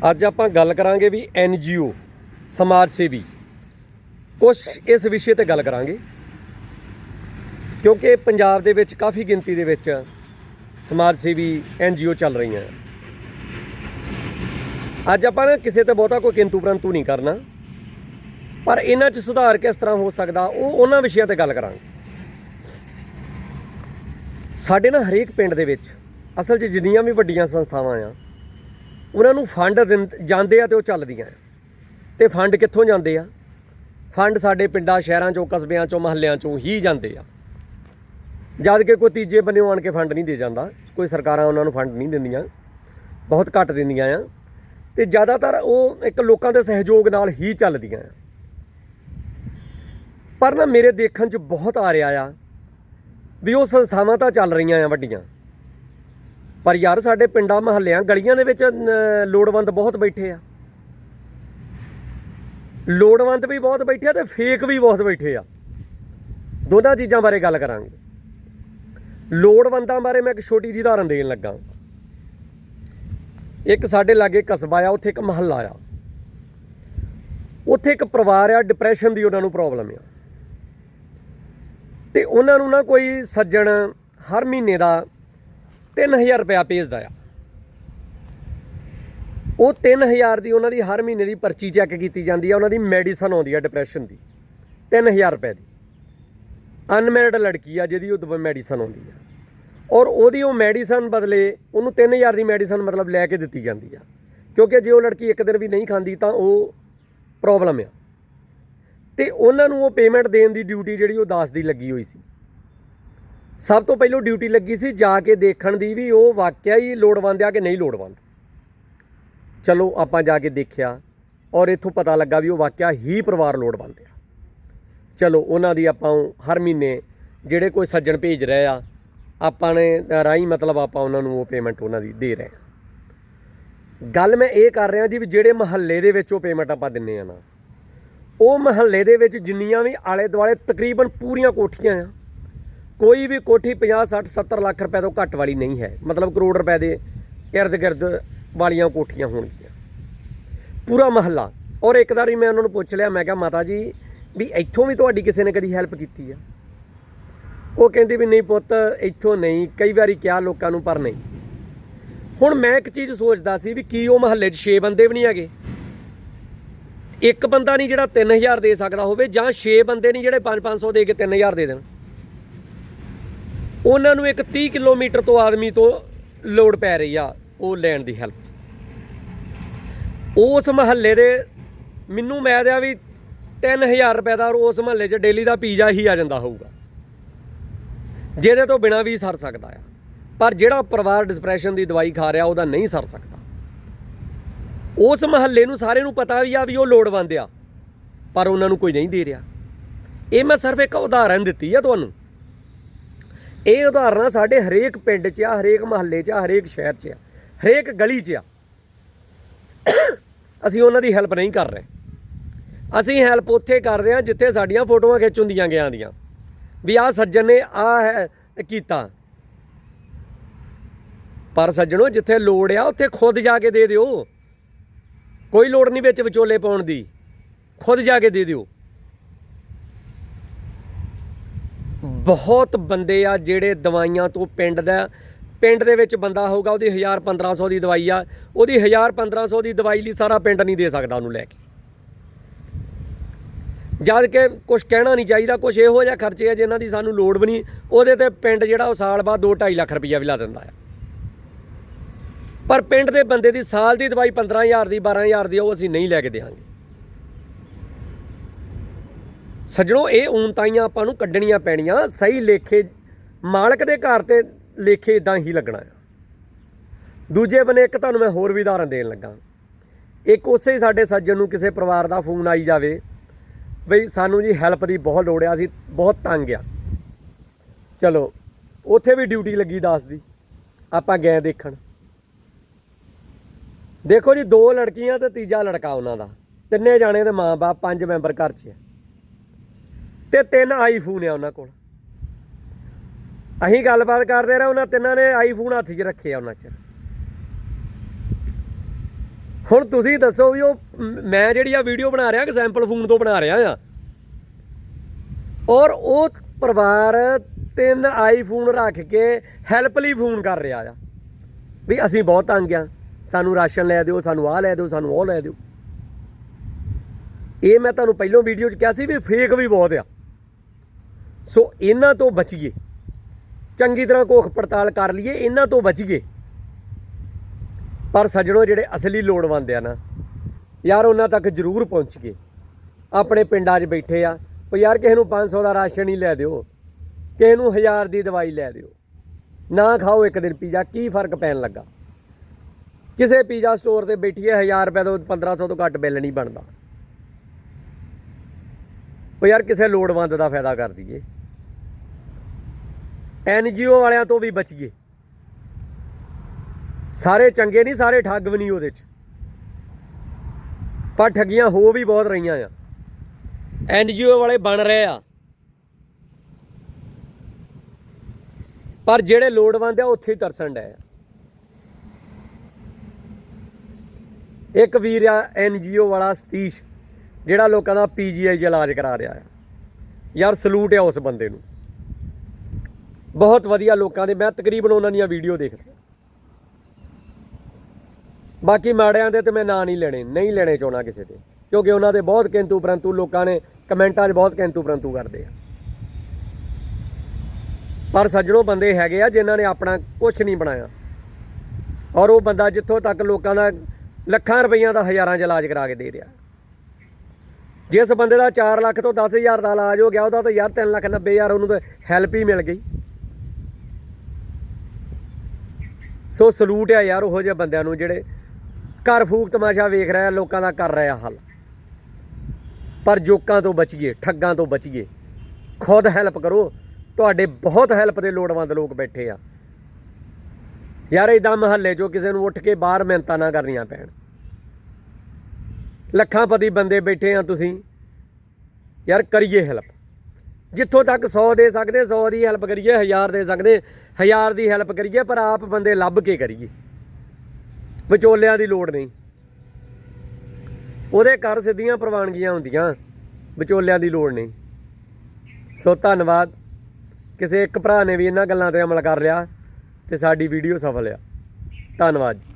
ਅੱਜ ਆਪਾਂ ਗੱਲ ਕਰਾਂਗੇ ਵੀ ਐਨ ਜੀਓ ਸਮਾਜ ਸੇਵੀ। ਕੁਝ ਇਸ ਵਿਸ਼ੇ ਤੇ ਗੱਲ ਕਰਾਂਗੇ। ਕਿਉਂਕਿ ਪੰਜਾਬ ਦੇ ਵਿੱਚ ਕਾਫੀ ਗਿਣਤੀ ਦੇ ਵਿੱਚ ਸਮਾਜ ਸੇਵੀ ਐਨ ਜੀਓ ਚੱਲ ਰਹੀਆਂ। ਅੱਜ ਆਪਾਂ ਨਾ ਕਿਸੇ ਤੇ ਬਹੁਤਾ ਕੋਈ ਕਿੰਤੂ ਪਰੰਤੂ ਨਹੀਂ ਕਰਨਾ। ਪਰ ਇਹਨਾਂ 'ਚ ਸੁਧਾਰ ਕਿਸ ਤਰ੍ਹਾਂ ਹੋ ਸਕਦਾ, ਉਹ ਉਹਨਾਂ ਵਿਸ਼ਿਆਂ ਤੇ ਗੱਲ ਕਰਾਂਗੇ। ਸਾਡੇ ਨਾ ਹਰੇਕ ਪਿੰਡ ਦੇ ਵਿੱਚ, ਅਸਲ 'ਚ ਜਿੰਨੀਆਂ ਵੀ ਵੱਡੀਆਂ ਸੰਸਥਾਵਾਂ ਆ ਉਹਨਾਂ ਨੂੰ ਫੰਡ ਦਿੰਦ- ਜਾਂਦੇ ਆ ਤੇ ਉਹ ਚੱਲਦੀਆਂ ਆ। ਤੇ ਫੰਡ ਕਿੱਥੋਂ ਜਾਂਦੇ ਆ? ਫੰਡ ਸਾਡੇ ਪਿੰਡਾਂ, ਸ਼ਹਿਰਾਂ ਚੋਂ, ਕਸਬਿਆਂ ਚੋਂ, ਮਹੱਲਿਆਂ ਚੋਂ ਹੀ ਜਾਂਦੇ ਆ। ਜਦ ਕਿ ਕੋਈ ਤੀਜੇ ਬੰਨਿਓ ਆਣ ਕੇ ਫੰਡ ਨਹੀਂ ਦੇ ਜਾਂਦਾ। ਕੋਈ ਸਰਕਾਰਾਂ ਉਹਨਾਂ ਨੂੰ ਫੰਡ ਨਹੀਂ ਦਿੰਦੀਆਂ। ਬਹੁਤ ਘੱਟ ਦਿੰਦੀਆਂ ਆ। ਤੇ ਜ਼ਿਆਦਾਤਰ ਉਹ ਇੱਕ ਲੋਕਾਂ ਦੇ ਸਹਿਯੋਗ ਨਾਲ ਹੀ ਚੱਲਦੀਆਂ ਆ। ਪਰ ਨਾ ਮੇਰੇ ਦੇਖਣ 'ਚ ਬਹੁਤ ਆ ਰਿਹਾ ਆ ਵੀ ਉਹ ਸੰਸਥਾਵਾਂ ਤਾਂ ਚੱਲ ਰਹੀਆਂ ਆ ਵੱਡੀਆਂ। ਪਰ ਯਾਰ ਸਾਡੇ ਪਿੰਡਾਂ ਮਹੱਲਿਆਂ ਗਲੀਆਂ ਦੇ ਵਿੱਚ ਲੋੜਵੰਦ ਬਹੁਤ ਬੈਠੇ ਆ। ਲੋੜਵੰਦ ਵੀ ਬਹੁਤ ਬੈਠੇ ਆ ਤੇ ਫੇਕ ਵੀ ਬਹੁਤ ਬੈਠੇ ਆ। ਦੋਨਾਂ ਚੀਜ਼ਾਂ ਬਾਰੇ ਗੱਲ ਕਰਾਂਗੇ। ਲੋੜਵੰਦਾਂ ਬਾਰੇ ਮੈਂ ਇੱਕ ਛੋਟੀ ਜਿਹੀ ਉਦਾਹਰਨ ਦੇਣ ਲੱਗਾ। ਇੱਕ ਸਾਡੇ ਲਾਗੇ ਕਸਬਾ ਆ, ਉੱਥੇ ਇੱਕ ਮਹੱਲਾ ਆ। ਉੱਥੇ ਇੱਕ ਪਰਿਵਾਰ ਆ ਡਿਪਰੈਸ਼ਨ ਦੀ ਉਹਨਾਂ ਨੂੰ ਪ੍ਰੋਬਲਮ ਆ। ਤੇ ਉਹਨਾਂ ਨੂੰ ਨਾ ਕੋਈ ਸੱਜਣ ਹਰ ਮਹੀਨੇ ਦਾ 3000 ਰੁਪਇਆ ਭੇਜਦਾ ਆ। ਉਹ 3000 ਦੀ ਉਹਨਾਂ ਦੀ ਹਰ ਮਹੀਨੇ ਦੀ ਪਰਚੀ ਚੈੱਕ ਕੀਤੀ ਜਾਂਦੀ ਆ, ਉਹਨਾਂ ਦੀ ਮੈਡੀਸਨ ਆਉਂਦੀ ਆ ਡਿਪਰੈਸ਼ਨ ਦੀ 3000 ਰੁਪਏ ਦੀ। ਅਨਮੈਰਿਡ ਲੜਕੀ ਆ ਜਿਹਦੀ ਉਹ ਮੈਡੀਸਨ ਆਉਂਦੀ ਆ। ਔਰ ਉਹਦੀ ਉਹ ਮੈਡੀਸਨ ਬਦਲੇ ਉਹਨੂੰ 3000 ਦੀ ਮੈਡੀਸਨ ਮਤਲਬ ਲੈ ਕੇ ਦਿੱਤੀ ਜਾਂਦੀ ਆ। ਕਿਉਂਕਿ ਜੇ ਉਹ ਲੜਕੀ ਇੱਕ ਦਿਨ ਵੀ ਨਹੀਂ ਖਾਂਦੀ ਤਾਂ ਉਹ ਪ੍ਰੋਬਲਮ ਆ। ਤੇ ਉਹਨਾਂ ਨੂੰ ਉਹ ਪੇਮੈਂਟ ਦੇਣ ਦੀ ਡਿਊਟੀ ਜਿਹੜੀ ਉਹ 10 ਦੀ ਲੱਗੀ ਹੋਈ ਸੀ। ਸਭ ਤੋਂ ਪਹਿਲਾਂ ਡਿਊਟੀ ਲੱਗੀ ਸੀ ਜਾ ਕੇ ਦੇਖਣ ਦੀ ਵੀ ਉਹ ਵਾਕਿਆ ਹੀ ਲੋੜਵੰਦ ਆ ਕਿ ਨਹੀਂ ਲੋੜਵੰਦ। ਚਲੋ ਆਪਾਂ ਜਾ ਕੇ ਦੇਖਿਆ ਔਰ ਇੱਥੋਂ ਪਤਾ ਲੱਗਾ ਵੀ ਉਹ ਵਾਕਿਆ ਹੀ ਪਰਿਵਾਰ ਲੋੜਵੰਦ ਆ। ਚਲੋ ਉਹਨਾਂ ਦੀ ਆਪਾਂ ਹਰ ਮਹੀਨੇ ਜਿਹੜੇ ਕੋਈ ਸੱਜਣ ਭੇਜ ਰਹੇ ਆ, ਆਪਾਂ ਨੇ ਰਾਹੀਂ ਮਤਲਬ ਆਪਾਂ ਉਹਨਾਂ ਨੂੰ ਉਹ ਪੇਮੈਂਟ ਉਹਨਾਂ ਦੀ ਦੇ ਰਹੇ ਆ। ਗੱਲ ਮੈਂ ਇਹ ਕਰ ਰਿਹਾ ਜੀ ਵੀ ਜਿਹੜੇ ਮਹੱਲੇ ਦੇ ਵਿੱਚ ਉਹ ਪੇਮੈਂਟ ਆਪਾਂ ਦਿੰਨੇ ਆ ਨਾ, ਉਹ ਮਹੱਲੇ ਦੇ ਵਿੱਚ ਜਿੰਨੀਆਂ ਵੀ ਆਲੇ ਦੁਆਲੇ ਤਕਰੀਬਨ ਪੂਰੀਆਂ ਕੋਠੀਆਂ ਆ ਕੋਈ ਵੀ ਕੋਠੀ 50 60 70 ਲੱਖ ਰੁਪਏ ਤੋਂ ਘੱਟ ਵਾਲੀ ਨਹੀਂ ਹੈ। ਮਤਲਬ ਕਰੋੜ ਰੁਪਏ ਦੇ ਇਰਦ ਗਿਰਦ ਵਾਲੀਆਂ ਕੋਠੀਆਂ ਹੋਣਗੀਆਂ। ਪੂਰਾ ਮਹੱਲਾ। ਔਰ ਇੱਕ ਵਾਰੀ ਮੈਂ ਉਹਨਾਂ ਨੂੰ ਪੁੱਛ ਲਿਆ, ਮੈਂ ਕਿਹਾ, ਮਾਤਾ ਜੀ, ਵੀ ਇੱਥੋਂ ਵੀ ਤੁਹਾਡੀ ਕਿਸੇ ਨੇ ਕਦੀ ਹੈਲਪ ਕੀਤੀ ਆ? ਉਹ ਕਹਿੰਦੇ ਵੀ, ਨਹੀਂ ਪੁੱਤ, ਇੱਥੋਂ ਨਹੀਂ। ਕਈ ਵਾਰੀ ਕਿਹਾ ਲੋਕਾਂ ਨੂੰ, ਪਰ ਨਹੀਂ। ਹੁਣ ਮੈਂ ਇੱਕ ਚੀਜ਼ ਸੋਚਦਾ ਸੀ ਵੀ ਕੀ ਉਹ ਮਹੱਲੇ 'ਚ 6 ਬੰਦੇ ਵੀ ਨਹੀਂ ਹੈਗੇ। ਇੱਕ ਬੰਦਾ ਨਹੀਂ ਜਿਹੜਾ 3000 ਦੇ ਸਕਦਾ ਹੋਵੇ, ਜਾਂ 6 ਬੰਦੇ ਨਹੀਂ ਜਿਹੜੇ 5-500 ਦੇ ਕੇ 3000 ਦੇ ਦੇਣ। ਉਹਨਾਂ ਨੂੰ ਇੱਕ 30 ਕਿਲੋਮੀਟਰ ਤੋਂ ਆਦਮੀ ਤੋਂ ਲੋੜ ਪੈ ਰਹੀ ਆ ਉਹ ਲੈਣ ਦੀ ਹੈਲਪ ਉਸ ਮਹੱਲੇ ਦੇ ਮੈਨੂੰ ਮੈਂ ਦਿਆ ਵੀ 3000 ਰੁਪਏ ਦਾ ਉਸ ਮਹੱਲੇ 'ਚ ਡੇਲੀ ਦਾ ਪੀਜ਼ਾ ਹੀ ਆ ਜਾਂਦਾ ਹੋਊਗਾ। ਜਿਹਦੇ ਤੋਂ ਬਿਨਾ ਵੀ ਸਰ ਸਕਦਾ ਆ। ਪਰ ਜਿਹੜਾ ਪਰਿਵਾਰ ਡਿਸਪ੍ਰੈਸ਼ਨ ਦੀ ਦਵਾਈ ਖਾ ਰਿਹਾ ਉਹਦਾ ਨਹੀਂ ਸਰ ਸਕਦਾ। ਉਸ ਮਹੱਲੇ ਨੂੰ ਸਾਰੇ ਨੂੰ ਪਤਾ ਵੀ ਆ ਵੀ ਉਹ ਲੋੜਵੰਦ ਆ, ਪਰ ਉਹਨਾਂ ਨੂੰ ਕੋਈ ਨਹੀਂ ਦੇ ਰਿਹਾ। ਇਹ ਮੈਂ ਸਿਰਫ ਇੱਕ ਉਦਾਹਰਨ ਦਿੱਤੀ ਆ ਤੁਹਾਨੂੰ। ਇਹ ਉਦਾਹਰਨਾਂ ਸਾਡੇ ਹਰੇਕ ਪਿੰਡ 'ਚ ਆ, ਹਰੇਕ ਮਹੱਲੇ 'ਚ ਆ, ਹਰੇਕ ਸ਼ਹਿਰ 'ਚ ਆ, ਹਰੇਕ ਗਲੀ 'ਚ ਆ। ਅਸੀਂ ਉਹਨਾਂ ਦੀ ਹੈਲਪ ਨਹੀਂ ਕਰ ਰਹੇ। ਅਸੀਂ ਹੈਲਪ ਉੱਥੇ ਕਰਦੇ ਹਾਂ ਜਿੱਥੇ ਸਾਡੀਆਂ ਫੋਟੋਆਂ ਖਿੱਚ ਹੁੰਦੀਆਂ ਗਿਆ ਦੀਆਂ। ਵੀ ਆਹ ਸੱਜਣ ਨੇ ਆ ਹੈ ਕੀਤਾ। ਪਰ ਸੱਜਣੋ, ਜਿੱਥੇ ਲੋੜ ਆ, ਉੱਥੇ ਖੁਦ ਜਾ ਕੇ ਦੇ ਦਿਓ। ਕੋਈ ਲੋੜ ਨਹੀਂ ਵਿੱਚ ਵਿਚੋਲੇ ਪਾਉਣ ਦੀ। ਖੁਦ ਜਾ ਕੇ ਦੇ ਦਿਓ। ਬਹੁਤ ਬੰਦੇ ਆ ਜਿਹੜੇ ਦਵਾਈਆਂ ਤੋਂ ਪਿੰਡ ਦਾ ਪਿੰਡ ਦੇ ਵਿੱਚ ਬੰਦਾ ਹੋਊਗਾ, ਉਹਦੀ 1000 1500 ਦੀ ਦਵਾਈ ਆ। ਉਹਦੀ 1000 1500 ਦੀ ਦਵਾਈ ਲਈ ਸਾਰਾ ਪਿੰਡ ਨਹੀਂ ਦੇ ਸਕਦਾ ਉਹਨੂੰ ਲੈ ਕੇ। ਜਦ ਕਿ ਕੁਝ ਕਹਿਣਾ ਨਹੀਂ ਚਾਹੀਦਾ ਕੁਝ ਇਹੋ ਜਿਹਾ ਖਰਚੇ ਆ ਜਿਨ੍ਹਾਂ ਦੀ ਸਾਨੂੰ ਲੋੜ ਵੀ ਨਹੀਂ। ਉਹਦੇ ਤੇ ਪਿੰਡ ਜਿਹੜਾ ਉਹ ਸਾਲ ਬਾਅਦ 2.5 ਲੱਖ ਰੁਪਈਆ ਵੀ ਲਾ ਦਿੰਦਾ ਆ। ਪਰ ਪਿੰਡ ਦੇ ਬੰਦੇ ਦੀ ਸਾਲ ਦੀ ਦਵਾਈ 15000 ਦੀ 12000 ਦੀ ਉਹ ਅਸੀਂ ਨਹੀਂ ਲੈ ਕੇ ਦੇਵਾਂਗੇ। ਸੱਜਣੋ, ਇਹ ਊਨਤਾਈਆਂ ਆਪਾਂ ਨੂੰ ਕੱਢਣੀਆਂ ਪੈਣੀਆਂ। ਸਹੀ ਲੇਖੇ, ਮਾਲਕ ਦੇ ਘਰ ਤੇ ਲੇਖੇ ਇਦਾਂ ਹੀ ਲੱਗਣਾ ਆ। ਦੂਜੇ ਬਨੇ ਇੱਕ ਤੁਹਾਨੂੰ ਮੈਂ ਹੋਰ ਵੀ ਉਦਾਹਰਨ ਦੇਣ ਲੱਗਾ। ਇੱਕ ਉਸੇ ਹੀ ਸਾਡੇ ਸੱਜਣ ਨੂੰ ਕਿਸੇ ਪਰਿਵਾਰ ਦਾ ਫੋਨ ਆਈ ਜਾਵੇ, ਬਈ ਸਾਨੂੰ ਜੀ ਹੈਲਪ ਦੀ ਬਹੁਤ ਲੋੜ ਆ, ਅਸੀਂ ਬਹੁਤ ਤੰਗ ਆ। ਚਲੋ, ਉੱਥੇ ਵੀ ਡਿਊਟੀ ਲੱਗੀ ਦਾਸ ਦੀ, ਆਪਾਂ ਗਏ ਦੇਖਣ। ਦੇਖੋ ਜੀ, ਦੋ ਲੜਕੀਆਂ ਤੇ ਤੀਜਾ ਲੜਕਾ ਉਹਨਾਂ ਦਾ। ਤਿੰਨੇ ਜਾਣੇ ਤੇ ਮਾਂ-ਬਾਪ, ਪੰਜ ਮੈਂਬਰ ਘਰ 'ਚ ਆ। ਤੇ ਤਿੰਨ ਆਈਫੋਨ ਆ ਉਹਨਾਂ ਕੋਲ। ਅਸੀਂ ਗੱਲਬਾਤ ਕਰਦੇ ਰਹੇ, ਉਹਨਾਂ ਤਿੰਨਾਂ ਨੇ ਆਈਫੋਨ ਹੱਥ 'ਚ ਰੱਖੇ ਆ ਉਹਨਾਂ 'ਚ। ਹੁਣ ਤੁਸੀਂ ਦੱਸੋ ਵੀ ਉਹ, ਮੈਂ ਜਿਹੜੀ ਆ ਵੀਡੀਓ ਬਣਾ ਰਿਹਾ ਕਿ ਸੈਂਪਲ ਫੋਨ ਤੋਂ ਬਣਾ ਰਿਹਾ ਆ? ਔਰ ਉਹ ਪਰਿਵਾਰ ਤਿੰਨ ਆਈਫੋਨ ਰੱਖ ਕੇ ਹੈਲਪਲੀ ਫੋਨ ਕਰ ਰਿਹਾ ਆ। ਵੀ ਅਸੀਂ ਬਹੁਤ ਤੰਗ ਆ। ਸਾਨੂੰ ਰਾਸ਼ਨ ਲੈ ਦਿਓ, ਸਾਨੂੰ ਆਹ ਲੈ ਦਿਓ, ਸਾਨੂੰ ਉਹ ਲੈ ਦਿਓ। ਇਹ ਮੈਂ ਤੁਹਾਨੂੰ ਪਹਿਲੋਂ ਵੀਡੀਓ 'ਚ ਕਿਹਾ ਸੀ ਵੀ ਫੇਕ ਵੀ ਬਹੁਤ ਆ। ਸੋ ਇਹਨਾਂ ਤੋਂ ਬਚੀਏ। ਚੰਗੀ ਤਰ੍ਹਾਂ ਕੋਖ ਪੜਤਾਲ ਕਰ ਲਈਏ, ਇਹਨਾਂ ਤੋਂ ਬਚੀਏ। ਪਰ ਸੱਜਣੋ, ਜਿਹੜੇ ਅਸਲੀ ਲੋੜਵੰਦ ਆ ਨਾ, ਯਾਰ ਉਹਨਾਂ ਤੱਕ ਜ਼ਰੂਰ ਪਹੁੰਚੀਏ ਆਪਣੇ ਪਿੰਡਾਂ 'ਚ ਬੈਠੇ ਆ, ਉਹ ਯਾਰ ਕਿਸੇ ਨੂੰ 500 ਦਾ ਰਾਸ਼ਨ ਹੀ ਲੈ ਦਿਓ, ਕਿਸੇ ਨੂੰ 1000 ਦੀ ਦਵਾਈ ਲੈ ਦਿਓ। ਨਾ ਖਾਓ ਇੱਕ ਦਿਨ ਪੀਜ਼ਾ, ਕੀ ਫ਼ਰਕ ਪੈਣ ਲੱਗਾ? ਕਿਸੇ ਪੀਜ਼ਾ ਸਟੋਰ ਤੇ ਬੈਠੀਏ 1000 ਰੁਪਏ ਤੋਂ 1500 ਤੋਂ ਘੱਟ ਬਿੱਲ ਨਹੀਂ ਬਣਦਾ। ਉਹ ਯਾਰ ਕਿਸੇ ਲੋੜਵੰਦ ਦਾ ਫਾਇਦਾ ਕਰ ਦਈਏ। ਐਨਜੀਓ ਵਾਲਿਆਂ ਤੋਂ ਵੀ ਬਚੀਏ। ਸਾਰੇ ਚੰਗੇ ਨਹੀਂ, ਸਾਰੇ ਠੱਗ ਵੀ ਨਹੀਂ ਉਹਦੇ 'ਚ। ਪਰ ਠੱਗੀਆਂ ਹੋ ਵੀ ਬਹੁਤ ਰਹੀਆਂ ਆ। ਐਨਜੀਓ ਵਾਲੇ ਬਣ ਰਹੇ ਆ। ਪਰ ਜਿਹੜੇ ਲੋੜਵੰਦ ਆ ਉੱਥੇ ਹੀ ਤਰਸਣ ਡਏ ਆ। ਇੱਕ ਵੀਰ ਆ ਐਨਜੀਓ ਵਾਲਾ ਸਤੀਸ਼। ਜਿਹੜਾ ਲੋਕਾਂ ਦਾ ਪੀਜੀਆਈ 'ਚ ਇਲਾਜ ਕਰਾ ਰਿਹਾ ਆ ਯਾਰ ਸਲੂਟ ਆ ਉਸ ਬੰਦੇ ਨੂੰ। ਬਹੁਤ ਵਧੀਆ ਲੋਕਾਂ ਦੇ, ਮੈਂ ਤਕਰੀਬਨ ਉਹਨਾਂ ਦੀਆਂ ਵੀਡੀਓ ਦੇਖਦਾ ਬਾਕੀ ਮਾੜਿਆਂ ਦੇ ਤੇ ਮੈਂ ਨਾਂ ਨਹੀਂ ਲੈਣੇ ਨਹੀਂ ਲੈਣੇ ਚਾਹਣਾ ਕਿਸੇ ਦੇ। ਕਿਉਂਕਿ ਉਹਨਾਂ ਦੇ ਬਹੁਤ ਕਿੰਤੂ ਪਰੰਤੂ, ਲੋਕਾਂ ਨੇ ਕਮੈਂਟਾਂ 'ਚ ਬਹੁਤ ਕਿੰਤੂ ਪਰੰਤੂ ਕਰਦੇ ਆ। ਪਰ ਸੱਜਣੋ ਬੰਦੇ ਹੈਗੇ ਆ ਜਿਨ੍ਹਾਂ ਨੇ ਆਪਣਾ ਕੁਝ ਨਹੀਂ ਬਣਾਇਆ। ਔਰ ਉਹ ਬੰਦਾ ਜਿੱਥੋਂ ਤੱਕ ਲੋਕਾਂ ਦਾ ਲੱਖਾਂ ਰੁਪਈਆਂ ਦਾ ਹਜ਼ਾਰਾਂ 'ਚ ਇਲਾਜ ਕਰਾ ਕੇ ਦੇ ਰਿਹਾ। ਜਿਸ ਬੰਦੇ ਦਾ 4 ਲੱਖ ਤੋਂ 10000 ਦਾ ਇਲਾਜ ਹੋ ਗਿਆ, ਉਹਦਾ ਤਾਂ ਯਾਰ 3 ਲੱਖ 90 ਹਜ਼ਾਰ ਉਹਨੂੰ ਤਾਂ ਹੈਲਪ ਹੀ ਮਿਲ ਗਈ। ਸੋ ਸਲੂਟ ਆ ਯਾਰ ਉਹੋ ਜਿਹੇ ਬੰਦਿਆਂ ਨੂੰ ਜਿਹੜੇ ਘਰ ਫੂਕ ਤਮਾਸ਼ਾ ਵੇਖ ਰਿਹਾ ਲੋਕਾਂ ਦਾ ਕਰ ਰਿਹਾ ਹੱਲ। ਪਰ ਜੋਕਾਂ ਤੋਂ ਬਚੀਏ, ਠੱਗਾਂ ਤੋਂ ਬਚੀਏ, ਖੁਦ ਹੈਲਪ ਕਰੋ। ਤੁਹਾਡੇ ਬਹੁਤ ਹੈਲਪ ਦੇ ਲੋੜਵੰਦ ਲੋਕ ਬੈਠੇ ਆ। ਯਾਰ ਇਦਾਂ ਮਹੱਲੇ 'ਚੋਂ ਕਿਸੇ ਨੂੰ ਉੱਠ ਕੇ ਬਾਹਰ ਮਿਹਨਤਾਂ ਨਾ ਕਰਨੀਆਂ ਪੈਣ। ਲੱਖਾਂ ਪਤੀ ਬੰਦੇ ਬੈਠੇ ਆ ਤੁਸੀਂ। ਯਾਰ ਕਰੀਏ ਹੈਲਪ ਜਿੱਥੋਂ ਤੱਕ 100 ਦੇ ਸਕਦੇ 100 ਦੀ ਹੈਲਪ ਕਰੀਏ 1000 ਦੇ ਸਕਦੇ 1000 ਦੀ ਹੈਲਪ ਕਰੀਏ, ਪਰ ਆਪ ਬੰਦੇ ਲੱਭ ਕੇ ਕਰੀਏ। ਵਿਚੋਲਿਆਂ ਦੀ ਲੋੜ ਨਹੀਂ। ਉਹਦੇ ਘਰ ਸਿੱਧੀਆਂ ਪ੍ਰਵਾਨਗੀਆਂ ਹੁੰਦੀਆਂ, ਵਿਚੋਲਿਆਂ ਦੀ ਲੋੜ ਨਹੀਂ। ਸੋ ਧੰਨਵਾਦ। ਕਿਸੇ ਇੱਕ ਭਰਾ ਨੇ ਵੀ ਇਹਨਾਂ ਗੱਲਾਂ ਤੇ ਅਮਲ ਕਰ ਲਿਆ ਤੇ ਸਾਡੀ ਵੀਡੀਓ ਸਫਲ ਆ। ਧੰਨਵਾਦ ਜੀ।